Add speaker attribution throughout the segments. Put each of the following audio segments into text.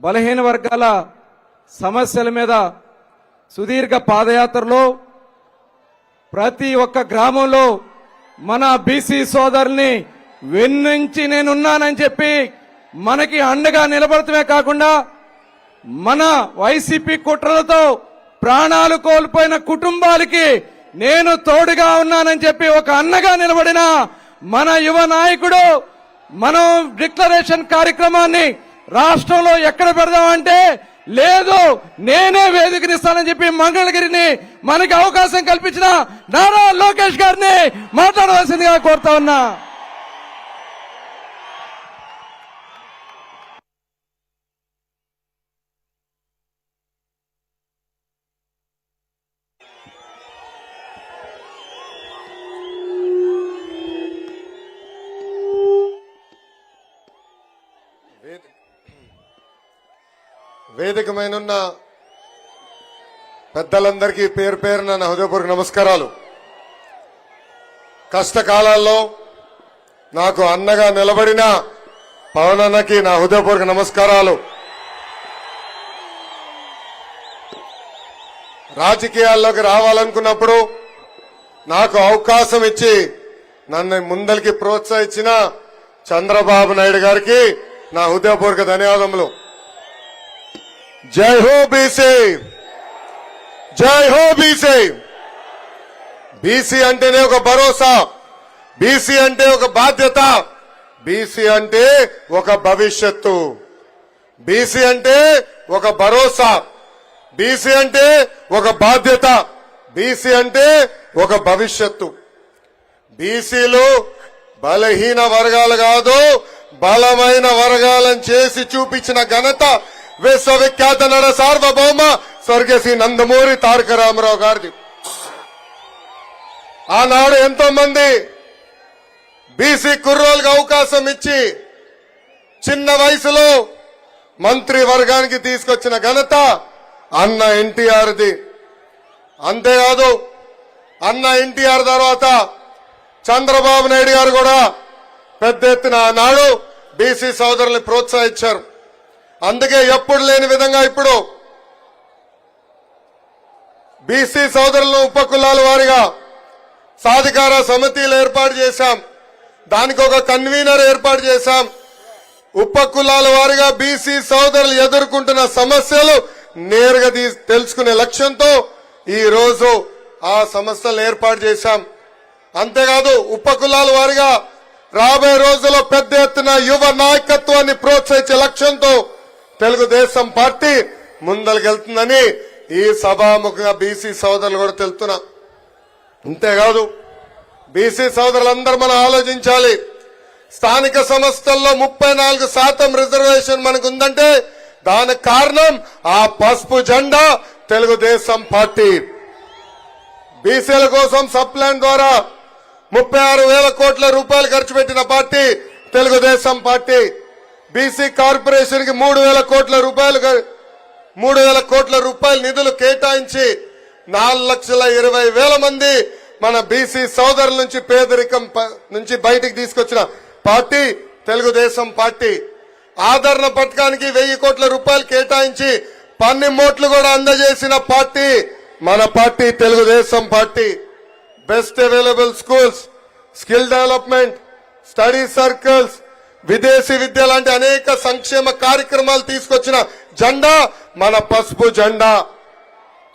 Speaker 1: బలహీన వర్గాల సమస్యల మీద సుదీర్ఘ పాదయాత్రలో ప్రతి ఒక్క గ్రామంలో మన బీసీ సోదరుని వెన్నుంచి నేనున్నానని చెప్పి మనకి అండగా నిలబడటమే కాకుండా మన వైసీపీ కుట్రలతో ప్రాణాలు కోల్పోయిన కుటుంబాలకి నేను తోడుగా ఉన్నానని చెప్పి ఒక అన్నగా నిలబడిన మన యువ నాయకుడు మనం డిక్లరేషన్ కార్యక్రమాన్ని రాష్ట్రంలో ఎక్కడ పెడదామంటే లేదు నేనే వేదికనిస్తానని చెప్పి మంగళగిరిని మనకి అవకాశం కల్పించిన నారా లోకేష్ గారిని మాట్లాడవలసిందిగా కోరుతా ఉన్నా.
Speaker 2: వేదిక ఉన్న పెద్దలందరికీ పేరు పేరున నా హృదయపూర్వక నమస్కారాలు. కష్టకాలాల్లో నాకు అన్నగా నిలబడిన పవన్ అన్నకి నా హృదయపూర్వక నమస్కారాలు. రాజకీయాల్లోకి రావాలనుకున్నప్పుడు నాకు అవకాశం ఇచ్చి నన్ను ముందరికి ప్రోత్సహించిన చంద్రబాబు నాయుడు గారికి నా హృదయపూర్వక ధన్యవాదములు. జై హో బీసీ. జై హో బీసీ. బీసీ అంటేనే ఒక భరోసా. బీసీ అంటే ఒక బాధ్యత. బీసీ అంటే ఒక భవిష్యత్తు. బీసీ అంటే ఒక భరోసా. బీసీ అంటే ఒక బాధ్యత. బీసీ అంటే ఒక భవిష్యత్తు. బీసీలు బలహీన వర్గాలు కాదు బలమైన వర్గాలను చేసి చూపించిన ఘనత విశ్వవిఖ్యాత నడ సార్వభౌమ స్వర్గశ్రీ నందమూరి తారక రామారావు గారిది ఆనాడు ఎంతో మంది బీసీ కుర్రోలకు అవకాశం ఇచ్చి చిన్న వయసులో మంత్రి వర్గానికి తీసుకొచ్చిన ఘనత అన్న ఎన్టీఆర్ది అంతేకాదు అన్న ఎన్టీఆర్ తర్వాత చంద్రబాబు నాయుడు గారు కూడా పెద్ద ఎత్తున ఆనాడు బీసీ సోదరుల్ని ప్రోత్సహించారు అందుకే ఎప్పుడు లేని విధంగా ఇప్పుడు బీసీ సోదరులను ఉపకులాల వారిగా సాధికార సమితిలు ఏర్పాటు చేశాం. దానికి ఒక కన్వీనర్ ఏర్పాటు చేశాం. ఉపకులాల వారిగా బీసీ సోదరులు ఎదుర్కొంటున్న సమస్యలు నేరుగా తీ- తెలుసుకునే లక్ష్యంతో ఈ రోజు ఆ సమస్యలు ఏర్పాటు చేశాం. అంతేకాదు ఉపకులాల వారిగా రాబోయే రోజుల్లో పెద్ద ఎత్తున యువ నాయకత్వాన్ని ప్రోత్సహించే లక్ష్యంతో తెలుగుదేశం పార్టీ ముందరికెళ్తుందని ఈ సభాముఖంగా బీసీ సోదరులు కూడా తెలుతున్నా అంతేకాదు బీసీ సోదరులందరూ మనం ఆలోచించాలి. స్థానిక సంస్థల్లో ముప్పై నాలుగు శాతం రిజర్వేషన్ మనకు ఉందంటే దానికి కారణం ఆ పసుపు జెండా తెలుగుదేశం పార్టీ. బీసీల కోసం సప్లాన్ ద్వారా ముప్పై ఆరు వేల కోట్ల రూపాయలు ఖర్చు పెట్టిన పార్టీ తెలుగుదేశం పార్టీ. బీసీ కార్పొరేషన్కి మూడు వేల కోట్ల రూపాయలు మూడు వేల కోట్ల రూపాయల నిధులు కేటాయించి నాలుగు లక్షల ఇరవై వేల మంది మన బీసీ సోదరుల నుంచి పేదరికం ప- నుంచి బయటికి తీసుకొచ్చిన పార్టీ తెలుగుదేశం పార్టీ. ఆదరణ పథకానికి వెయ్యి కోట్ల రూపాయలు కేటాయించి పన్నిమోట్లు కూడా అందజేసిన పార్టీ మన party Telugu Desam party. Best available schools skill development study circles విదేశీ విద్య లాంటి అనేక సంక్షేమ కార్యక్రమాలు తీసుకొచ్చిన జెండా మన పసుపు జెండా.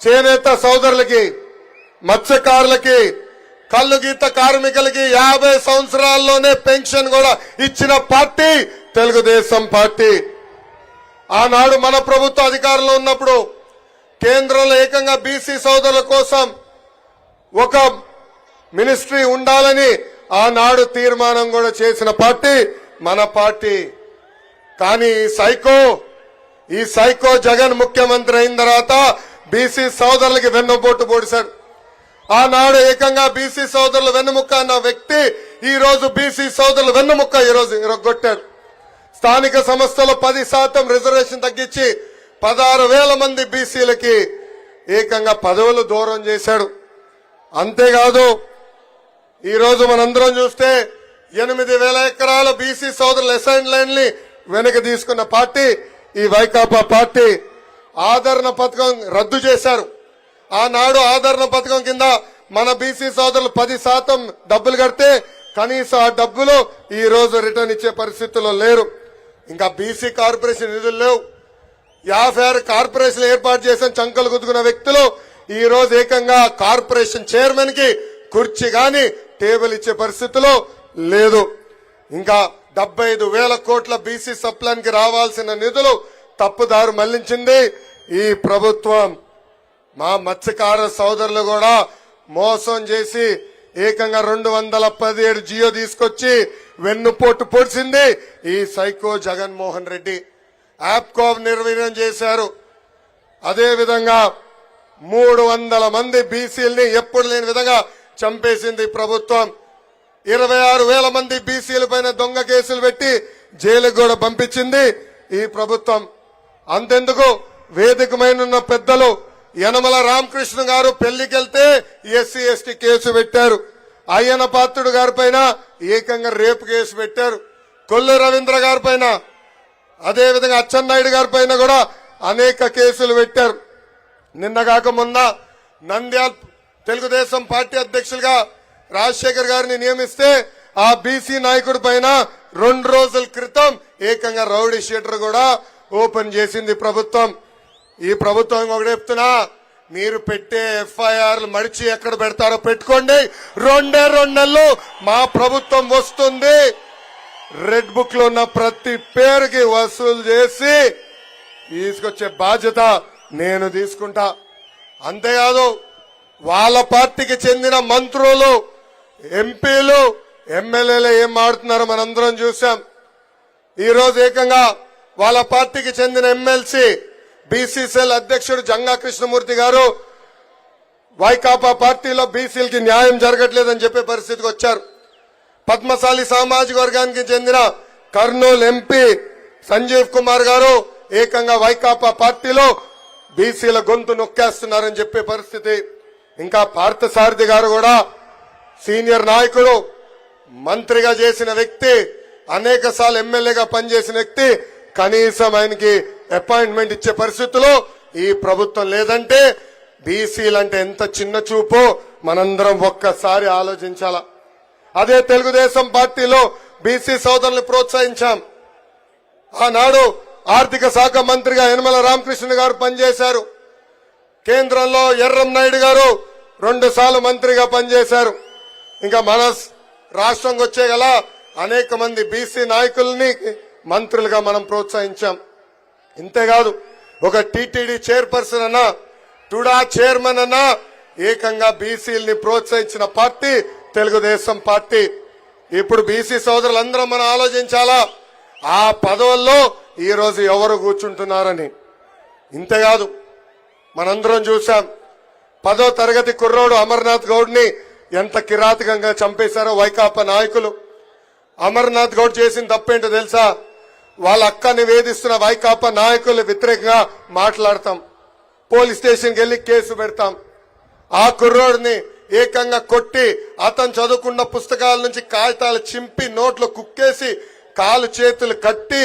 Speaker 2: చేనేత సోదరులకి మత్స్యకారులకి కళ్ళు గీత కార్మికులకి యాభై సంవత్సరాల్లోనే పెన్షన్ కూడా ఇచ్చిన పార్టీ తెలుగుదేశం పార్టీ. ఆనాడు మన ప్రభుత్వ అధికారంలో ఉన్నప్పుడు కేంద్రంలో ఏకంగా బీసీ సోదరుల కోసం ఒక మినిస్ట్రీ ఉండాలని ఆనాడు తీర్మానం కూడా చేసిన పార్టీ. మన పార్టీ. కానీ ఈ సైకో ఈ సైకో జగన్ ముఖ్యమంత్రి అయిన తర్వాత బీసీ సోదరులకి వెన్నుపోటు పొడిశాడు. ఆనాడు ఏకంగా బీసీ సోదరులు వెన్నుముక్క అన్న వ్యక్తి ఈ రోజు బీసీ సోదరులు వెన్నుముక్క ఈ రోజు ఇరగొట్టాడు. స్థానిక సంస్థలో పది శాతం రిజర్వేషన్ తగ్గించి పదహారు వేల మంది బీసీలకి ఏకంగా పదవులు దూరం చేశాడు. అంతేకాదు ఈ రోజు మనందరం చూస్తే ఎనిమిది వేల ఎకరాల బీసీ సోదరుల అసైన్ లైన్ని వెనక్కి తీసుకున్న పార్టీ ఈ వైకాపా పార్టీ ఆదరణ పథకం రద్దు చేశారు. ఆనాడు ఆదరణ పథకం కింద మన బీసీ సోదరులు పది శాతం డబ్బులు కడితే కనీసం ఆ డబ్బులు ఈ రోజు రిటర్న్ ఇచ్చే పరిస్థితుల్లో లేరు. ఇంకా బీసీ కార్పొరేషన్ నిధులు లేవు. యాభై ఆరు కార్పొరేషన్ ఏర్పాటు చేసిన చంకలు గుద్దుకున్న వ్యక్తులు ఈ రోజు ఏకంగా కార్పొరేషన్ చైర్మన్కి కుర్చీ గాని టేబుల్ ఇచ్చే పరిస్థితిలో లేదు. ఇంకా డెబ్బై ఐదు వేల కోట్ల బీసీ సప్లాన్కి రావాల్సిన నిధులు తప్పుదారు మళ్ళించింది ఈ ప్రభుత్వం. మా మత్స్యకార సోదరులు కూడా మోసం చేసి ఏకంగా రెండు వందల పదిహేడు జియో తీసుకొచ్చి వెన్నుపోటు పొడిచింది ఈ సైకో జగన్మోహన్ రెడ్డి. యాప్కో నిర్వీర్యం చేశారు. అదేవిధంగా మూడు వందల మంది బీసీలని ఎప్పుడు లేని విధంగా చంపేసింది ప్రభుత్వం. ఇరవై ఆరు వేల మంది బీసీల పైన దొంగ కేసులు పెట్టి జైలుకు కూడా పంపించింది ఈ ప్రభుత్వం. అంతెందుకు? వేదికమైన పెద్దలు యనమల రామకృష్ణ గారు పెళ్ళికెళ్తే ఎస్సీ ఎస్టీ కేసు పెట్టారు. అయ్యన పాత్రుడు గారి పైన ఏకంగా రేపు కేసు పెట్టారు. కొల్లు రవీంద్ర గారి పైన అదేవిధంగా అచ్చెన్నాయుడు గారి పైన కూడా అనేక కేసులు పెట్టారు. నిన్నగాక మొన్న నంద్యాల్ తెలుగుదేశం పార్టీ అధ్యక్షులుగా రాజశేఖర్ గారిని నియమిస్తే ఆ బీసీ నాయకుడి పైన రెండు రోజుల క్రితం ఏకంగా రౌడీ షీటర్ కూడా ఓపెన్ చేసింది ప్రభుత్వం. ఈ ప్రభుత్వం ఒకటి చెప్తున్నా మీరు పెట్టే ఎఫ్ఐఆర్లు మడిచి ఎక్కడ పెడతారో పెట్టుకోండి. రెండే రెండు నెలలు మా ప్రభుత్వం వస్తుంది. రెడ్ బుక్లో ఉన్న ప్రతి పేరుకి వసూలు చేసి తీసుకొచ్చే బాధ్యత నేను తీసుకుంటా. అంతేకాదు వాళ్ళ పార్టీకి చెందిన మంత్రులు ఎంపీలు ఎమ్మెల్యేలు ఏం ఆడుతున్నారో మనందరం చూసాం ఈరోజు ఏకంగా వాళ్ళ పార్టీకి చెందిన ఎమ్మెల్సీ బీసీసీఎల్ అధ్యక్షుడు జంగా కృష్ణమూర్తి గారు వైకాపా పార్టీలో బీసీలకి న్యాయం జరగట్లేదని చెప్పే పరిస్థితికి వచ్చారు. పద్మశాలి సామాజిక వర్గానికి చెందిన కర్నూలు ఎంపీ సంజీవ్ కుమార్ గారు ఏకంగా వైకాపా పార్టీలో బీసీల గొంతు నొక్కేస్తున్నారని చెప్పే పరిస్థితి. ఇంకా పార్థసారథి గారు కూడా సీనియర్ నాయకుడు మంత్రిగా చేసిన వ్యక్తి అనేక సార్లు ఎమ్మెల్యేగా పనిచేసిన వ్యక్తి కనీసం ఆయనకి అపాయింట్మెంట్ ఇచ్చే పరిస్థితుల్లో ఈ ప్రభుత్వం లేదంటే బీసీలంటే ఎంత చిన్న చూపు. మనందరం ఒక్కసారి ఆలోచించాలా? అదే తెలుగుదేశం పార్టీలో బీసీ సోదరులు ప్రోత్సహించాం. ఆనాడు ఆర్థిక శాఖ మంత్రిగా యనమల రామకృష్ణ గారు పనిచేశారు. కేంద్రంలో ఎర్రం నాయుడు గారు రెండు సార్లు మంత్రిగా పనిచేశారు. ఇంకా మన రాష్ట్రంకి వచ్చే గల అనేక మంది బీసీ నాయకుల్ని మంత్రులుగా మనం ప్రోత్సహించాం. ఇంతేకాదు ఒక టీటీడీ చైర్పర్సన్ అన్నా టుడా చైర్మన్ అన్నా ఏకంగా బీసీలని ప్రోత్సహించిన పార్టీ తెలుగుదేశం పార్టీ. ఇప్పుడు బీసీ సోదరులందరం మనం ఆలోచించాలా? ఆ పదవుల్లో ఈరోజు ఎవరు కూర్చుంటున్నారని. ఇంతేకాదు మనందరం చూశాం పదో తరగతి కుర్రోడు అమర్నాథ్ గౌడ్ని ఎంత కిరాతకంగా చంపేశారో వైకాపా నాయకులు. అమర్నాథ్ గౌడ్ చేసిన తప్పేంటో తెలుసా? వాళ్ళ అక్కని వేధిస్తున్న వైకాపా నాయకులు వ్యతిరేకంగా మాట్లాడతాం. పోలీస్ స్టేషన్కి వెళ్ళి కేసు పెడతాం. ఆ కుర్రోడిని ఏకంగా కొట్టి అతను చదువుకున్న పుస్తకాల నుంచి కాగితాలు చింపి నోట్లో కుక్కేసి కాలు చేతులు కట్టి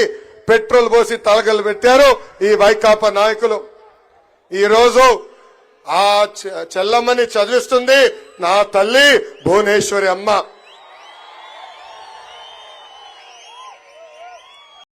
Speaker 2: పెట్రోల్ పోసి తలగలు పెట్టారు ఈ వైకాపా నాయకులు. ఈరోజు ఆ చెల్లమ్మని చదివిస్తుంది నా తల్లి భువనేశ్వరి అమ్మ.